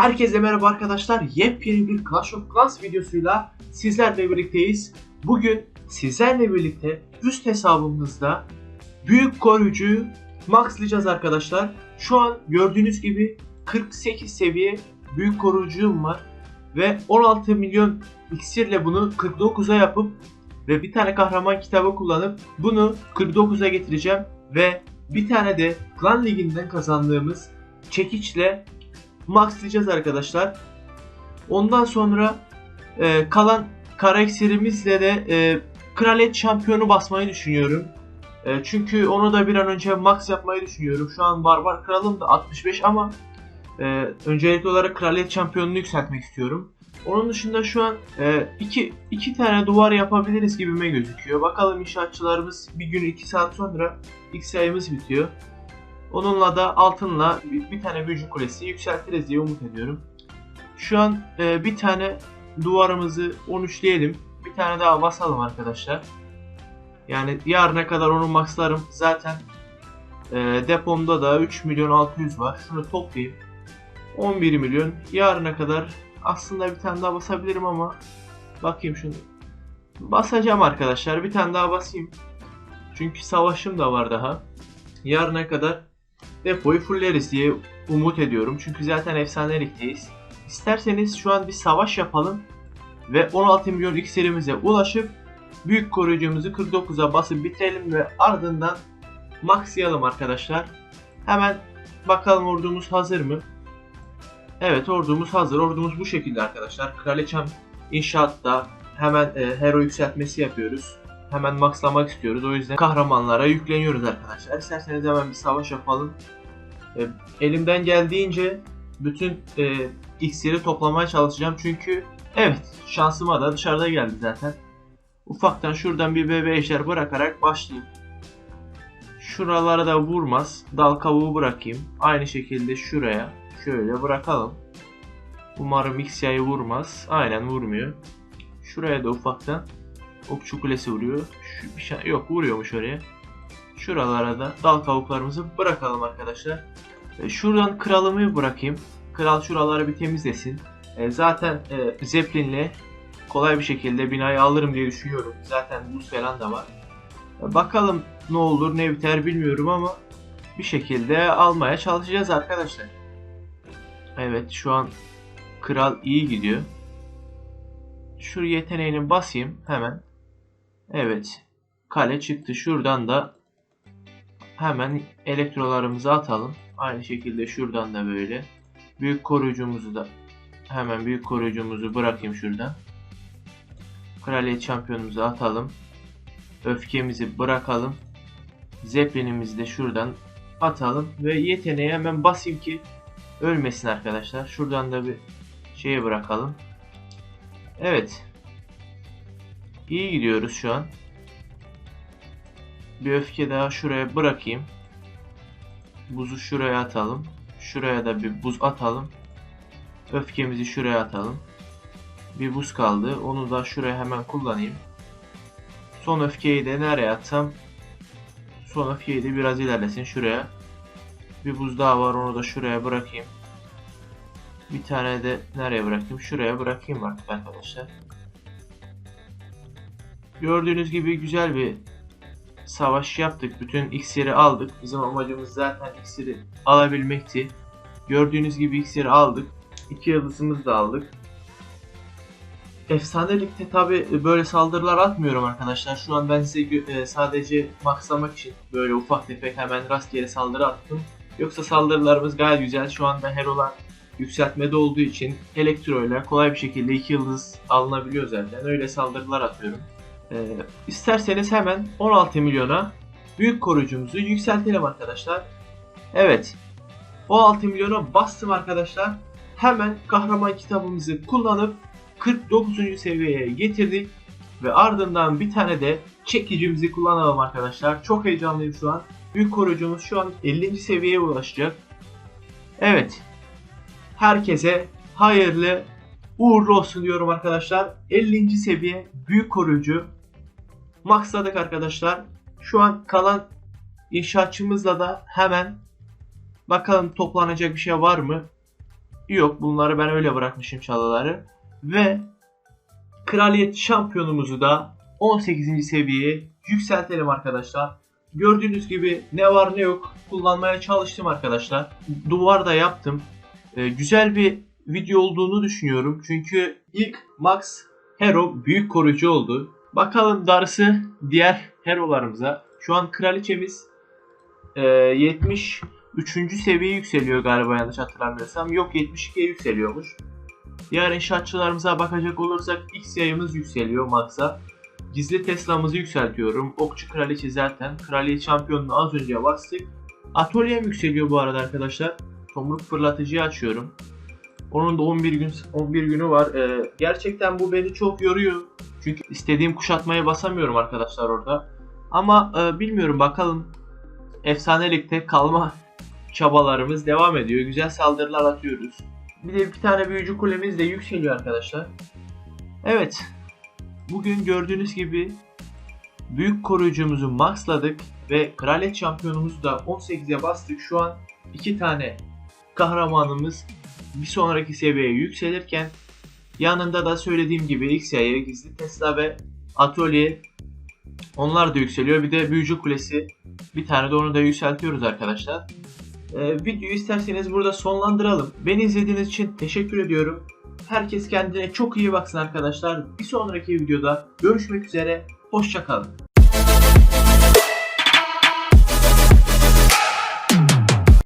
Herkese merhaba arkadaşlar. Yepyeni bir Clash of Clans videosuyla sizlerle birlikteyiz. Bugün sizlerle birlikte üst hesabımızda büyük koruyucuyu maxlayacağız arkadaşlar. Şu an gördüğünüz gibi 48 seviye büyük koruyucum var. Ve 16 milyon iksirle bunu 49'a yapıp ve bir tane kahraman kitabı kullanıp bunu 49'a getireceğim. Ve bir tane de Klan Ligi'nden kazandığımız çekiçle maxlayacağız arkadaşlar. Ondan sonra e, kalan kara iksirimizle de e, kraliyet şampiyonu basmayı düşünüyorum. E, çünkü onu da bir an önce max yapmayı düşünüyorum. Şu an barbar kralım da 65 ama e, öncelikli olarak kraliyet şampiyonunu yükseltmek istiyorum. Onun dışında şu an e, iki, iki tane duvar yapabiliriz gibime gözüküyor. Bakalım inşaatçılarımız bir gün iki saat sonra ilk sayımız bitiyor. Onunla da altınla bir, bir tane büyücü kulesi yükseltiriz diye umut ediyorum. Şu an e, bir tane duvarımızı 13'leyelim. Bir tane daha basalım arkadaşlar. Yani yarına kadar onu maxlarım. Zaten e, depomda da 3 milyon 600 var. Şunu toplayayım. 11 milyon. Yarına kadar aslında bir tane daha basabilirim ama bakayım şunu. Basacağım arkadaşlar. Bir tane daha basayım. Çünkü savaşım da var daha. Yarına kadar depoyu fulleriz diye umut ediyorum. Çünkü zaten efsanelikteyiz. İsterseniz şu an bir savaş yapalım ve 16 milyon iksirimize ulaşıp büyük koruyucumuzu 49'a basıp bitirelim ve ardından maxlayalım arkadaşlar. Hemen bakalım ordumuz hazır mı? Evet ordumuz hazır. Ordumuz bu şekilde arkadaşlar. Kraliçem inşaatta hemen e, hero yükseltmesi yapıyoruz. Hemen maxlamak istiyoruz. O yüzden kahramanlara yükleniyoruz arkadaşlar. İsterseniz hemen bir savaş yapalım. E, elimden geldiğince bütün e, iksiri toplamaya çalışacağım. Çünkü evet şansıma da dışarıda geldi zaten. Ufaktan şuradan bir bebe ejder bırakarak başlayayım. Şuralara da vurmaz. Dal kavuğu bırakayım. Aynı şekilde şuraya şöyle bırakalım. Umarım Xya'yı vurmaz. Aynen vurmuyor. Şuraya da ufaktan okçu kulesi vuruyor. Şu bir şey yok vuruyormuş oraya. Şuralara da dal kavuklarımızı bırakalım arkadaşlar. E, Şuradan kralımı bırakayım. Kral şuraları bir temizlesin. E, zaten e, Zeppelin'le kolay bir şekilde binayı alırım diye düşünüyorum. Zaten buz falan da var. E, bakalım ne olur ne biter bilmiyorum ama bir şekilde almaya çalışacağız arkadaşlar. Evet şu an kral iyi gidiyor. Şu yeteneğini basayım hemen. Evet. Kale çıktı. Şuradan da hemen elektrolarımızı atalım. Aynı şekilde şuradan da böyle. Büyük koruyucumuzu da hemen büyük koruyucumuzu bırakayım şuradan. Kraliyet şampiyonumuzu atalım. Öfkemizi bırakalım. Zeppelinimizi de şuradan atalım ve yeteneği hemen basayım ki ölmesin arkadaşlar. Şuradan da bir şeye bırakalım. Evet. İyi gidiyoruz şu an. Bir öfke daha şuraya bırakayım. Buzu şuraya atalım. Şuraya da bir buz atalım. Öfkemizi şuraya atalım. Bir buz kaldı. Onu da şuraya hemen kullanayım. Son öfkeyi de nereye atsam? Son öfkeyi de biraz ilerlesin şuraya. Bir buz daha var onu da şuraya bırakayım. Bir tane de nereye bırakayım? Şuraya bırakayım artık arkadaşlar. Gördüğünüz gibi güzel bir savaş yaptık. Bütün iksiri aldık. Bizim amacımız zaten iksiri alabilmekti. Gördüğünüz gibi iksiri aldık. İki yıldızımızı da aldık. Efsanelikte tabi böyle saldırılar atmıyorum arkadaşlar. Şu an ben size e, sadece maxlamak için böyle ufak tefek hemen rastgele saldırı attım. Yoksa saldırılarımız gayet güzel. Şu anda herolar yükseltmede olduğu için elektro ile kolay bir şekilde 2 yıldız alınabiliyor zaten. Öyle saldırılar atıyorum. Ee, isterseniz hemen 16 milyona büyük koruyucumuzu yükseltelim arkadaşlar. Evet. 16 milyona bastım arkadaşlar. Hemen kahraman kitabımızı kullanıp 49. seviyeye getirdik. Ve ardından bir tane de çekicimizi kullanalım arkadaşlar. Çok heyecanlıyım şu an. Büyük koruyucumuz şu an 50. seviyeye ulaşacak. Evet. Herkese hayırlı uğurlu olsun diyorum arkadaşlar. 50. seviye büyük koruyucu. Maxladık arkadaşlar. Şu an kalan inşaatçımızla da hemen bakalım toplanacak bir şey var mı? yok. Bunları ben öyle bırakmışım çalıları. Ve kraliyet şampiyonumuzu da 18. seviyeye yükseltelim arkadaşlar. Gördüğünüz gibi ne var ne yok kullanmaya çalıştım arkadaşlar. Duvar da yaptım. Ee, güzel bir video olduğunu düşünüyorum. Çünkü ilk Max Hero büyük koruyucu oldu. Bakalım darısı diğer herolarımıza. Şu an kraliçemiz e, 73. seviyeye yükseliyor galiba yanlış hatırlamıyorsam. Yok 72'ye yükseliyormuş. Diğer inşaatçılarımıza bakacak olursak X yayımız yükseliyor Max'a. Gizli Tesla'mızı yükseltiyorum. Okçu kraliçe zaten. Kraliyet şampiyonunu az önce bastık. Atölyem yükseliyor bu arada arkadaşlar. Tomruk fırlatıcıyı açıyorum. Onun da 11 gün 11 günü var. Ee, gerçekten bu beni çok yoruyor. Çünkü istediğim kuşatmaya basamıyorum arkadaşlar orada. Ama e, bilmiyorum bakalım. Efsanelikte kalma çabalarımız devam ediyor. Güzel saldırılar atıyoruz. Bir de bir tane büyücü kulemiz de yükseliyor arkadaşlar. Evet. Bugün gördüğünüz gibi büyük koruyucumuzu maxladık ve kraliyet şampiyonumuzu da 18'e bastık. Şu an iki tane kahramanımız bir sonraki seviyeye yükselirken yanında da söylediğim gibi Xya'ya gizli Tesla ve Atölye onlar da yükseliyor. Bir de büyücü kulesi bir tane de onu da yükseltiyoruz arkadaşlar. Ee, videoyu isterseniz burada sonlandıralım. Beni izlediğiniz için teşekkür ediyorum. Herkes kendine çok iyi baksın arkadaşlar. Bir sonraki videoda görüşmek üzere. Hoşçakalın.